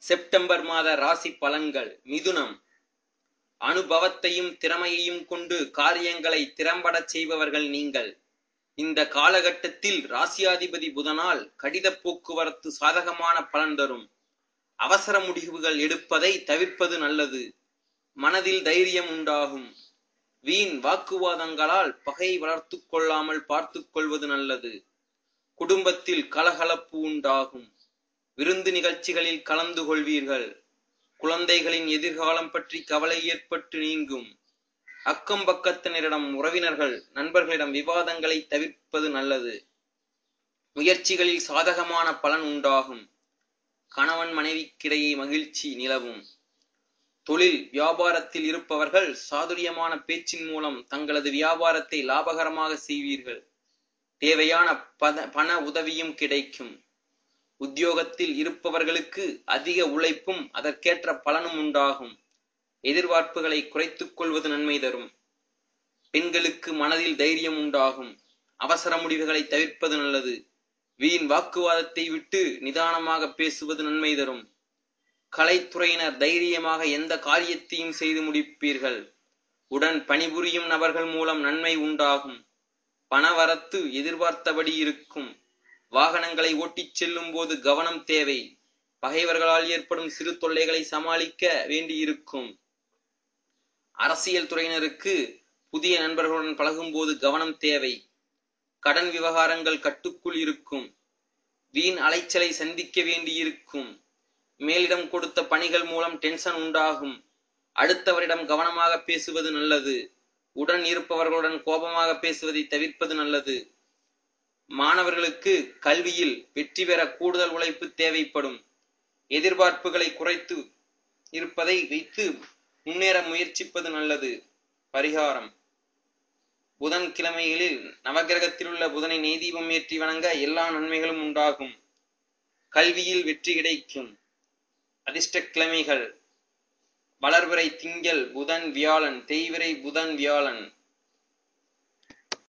September மாத ராசி பலன்கள். மிதுனம். அனுபவத்தையும் திறமையையும் கொண்டு காரியங்களை திறம்படச் செய்பவர்கள் நீங்கள். இந்த காலகட்டத்தில் ராசியாதிபதி புதனால் கடித போக்குவரத்து சாதகமான பலன் தரும். அவசர முடிவுகள் எடுப்பதை தவிர்ப்பது நல்லது. மனதில் தைரியம் உண்டாகும். வீண் வாக்குவாதங்களால் பகை வளர்த்து கொள்ளாமல் பார்த்துக் கொள்வது நல்லது. குடும்பத்தில் கலகலப்பு உண்டாகும். விருந்து நிகழ்ச்சிகளில் கலந்து கொள்வீர்கள். குழந்தைகளின் எதிர்காலம் பற்றி கவலை ஏற்பட்டு நீங்கும். அக்கம் பக்கத்தினரிடம் உறவினர்கள் நண்பர்களிடம் விவாதங்களை தவிர்ப்பது நல்லது. முயற்சிகளில் சாதகமான பலன் உண்டாகும். கணவன் மனைவிக்கிடையே மகிழ்ச்சி நிலவும். தொழில் வியாபாரத்தில் இருப்பவர்கள் சாதுரியமான பேச்சின் மூலம் தங்களது வியாபாரத்தை லாபகரமாக செய்வீர்கள். தேவையான பத பண உதவியும் கிடைக்கும். உத்தியோகத்தில் இருப்பவர்களுக்கு அதிக உழைப்பும் அதற்கேற்ற பலனும் உண்டாகும். எதிர்பார்ப்புகளை குறைத்துக் கொள்வது நன்மை தரும். பெண்களுக்கு மனதில் தைரியம் உண்டாகும். அவசர முடிவுகளை தவிர்ப்பது நல்லது. வீண் வாக்குவாதத்தை விட்டு நிதானமாக பேசுவது நன்மை தரும். கலைத்துறையினர் தைரியமாக எந்த காரியத்தையும் செய்து முடிப்பீர்கள். உடன் பணிபுரியும் நபர்கள் மூலம் நன்மை உண்டாகும். பணவரத்து எதிர்பார்த்தபடி இருக்கும். வாகனங்களை ஓட்டிச் செல்லும் போது கவனம் தேவை. பகைவர்களால் ஏற்படும் சிறு தொல்லைகளை சமாளிக்க வேண்டியிருக்கும். அரசியல் துறையினருக்கு புதிய நண்பர்களுடன் பழகும்போது கவனம் தேவை. கடன் விவகாரங்கள் கட்டுக்குள் இருக்கும். வீண் அலைச்சலை சந்திக்க வேண்டியிருக்கும். மேலிடம் கொடுத்த பணிகள் மூலம் டென்ஷன் உண்டாகும். அடுத்தவரிடம் கவனமாக பேசுவது நல்லது. உடன் இருப்பவர்களுடன் கோபமாக பேசுவதை தவிர்ப்பது நல்லது. மாணவர்களுக்கு கல்வியில் வெற்றி பெற கூடுதல் உழைப்பு தேவைப்படும். எதிர்பார்ப்புகளை குறைத்து இருப்பதை வைத்து முன்னேற முயற்சிப்பது நல்லது. பரிகாரம். புதன் கிழமைகளில் நவகிரகத்தில் உள்ள புதனை நெய்தீபம் ஏற்றி வணங்க எல்லா நன்மைகளும் உண்டாகும். கல்வியில் வெற்றி கிடைக்கும். அதிர்ஷ்ட கிழமைகள் வளர்பிறை திங்கள் புதன் வியாழன் தேய்விரை புதன் வியாழன்.